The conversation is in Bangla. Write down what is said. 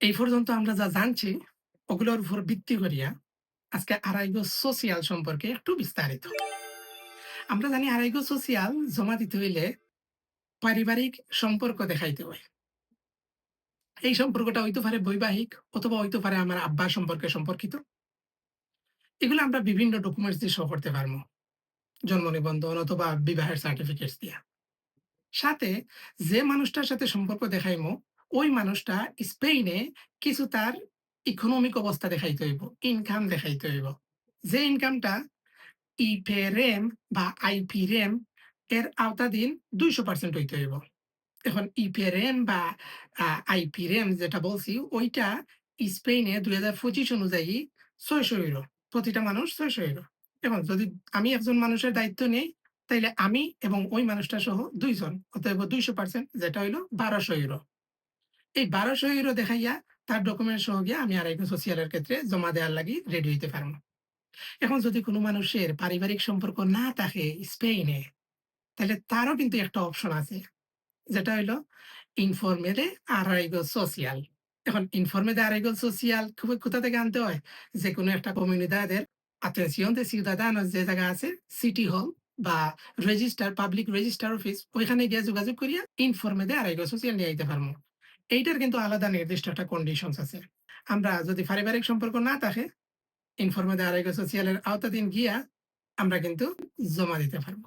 এই পর্যন্ত আমরা যা জানছি, ওগুলোর উপর ভিত্তি করিয়া আজকে আড়াইগো সোশিয়াল সম্পর্কে একটু বিস্তারিত। আমরা জানি আড়াইগো সোশিয়াল জমা দিতে হইলে পারিবারিক সম্পর্ক দেখাইতে হয়। এই সম্পর্কটা হইতে পারে বৈবাহিক অথবা হইতে পারে আমার আব্বা সম্পর্কে সম্পর্কিত। এগুলো আমরা বিভিন্ন ডকুমেন্টস দিয়ে শো করতে পারব। জন্ম নিবন্ধন অথবা বিবাহের সার্টিফিকেট দিয়া। সাথে যে মানুষটার সাথে সম্পর্ক দেখাইমো ওই মানুষটা স্পেনে কিছু তার ইকোনমিক অবস্থা দেখাইতে হইব ইনকাম দেখাইতে হইব। যে ইনকামটা ইপেরেম বা আইপিরেম এর আওতাধীন দুইশো পার্সেন্ট হইতে হইব। এখন ইপেরেম বা আইপিরেম যেটা বলছি, ওইটা স্পেনে দুই হাজার পঁচিশ অনুযায়ী ছয়শো ইউরো, প্রতিটা মানুষ ছয়শো ইউরো। এখন যদি আমি একজন মানুষের দায়িত্ব নেই, তাইলে আমি এবং ওই মানুষটা সহ দুইজন, অতএব দুইশো পার্সেন্ট যেটা হইল বারোশো ইউরো। এই বারোশো ইউরো দেখাইয়া তার ডকুমেন্ট সহ গিয়ে আমি আরেকজন সোশিয়ালের ক্ষেত্রে জমা দেওয়ার লাগি রেডি হইতে পারব। এখন যদি কোনো মানুষের পারিবারিক সম্পর্ক না থাকে স্পেনে তাহলে তারও কিন্তু একটা অপশন আছে। যেটা হইল ইনফরমেলে আরাইগো সোশিয়াল এখন ইনফরমেলে আরাইগো সোশিয়াল খুব কোথা থেকে আনতে হয়? যে কোনো একটা কমিউনিদাদের atención de ciudadanos যে জায়গা আছে সিটি হল বা রেজিস্টার পাবলিক রেজিস্টার অফিস ওইখানে গিয়ে যোগাযোগ করিয়া ইনফর্মে দিয়ে আড়াইগো সোশিয়াল নিয়ে আইতে পারব। এইটার কিন্তু আলাদা নির্দিষ্ট একটা কন্ডিশন আছে। আমরা যদি পারিবারিক সম্পর্ক না থাকে ইনফর্মে আরেক সোশিয়ালের আওতাধীন গিয়া আমরা কিন্তু জমা দিতে পারব।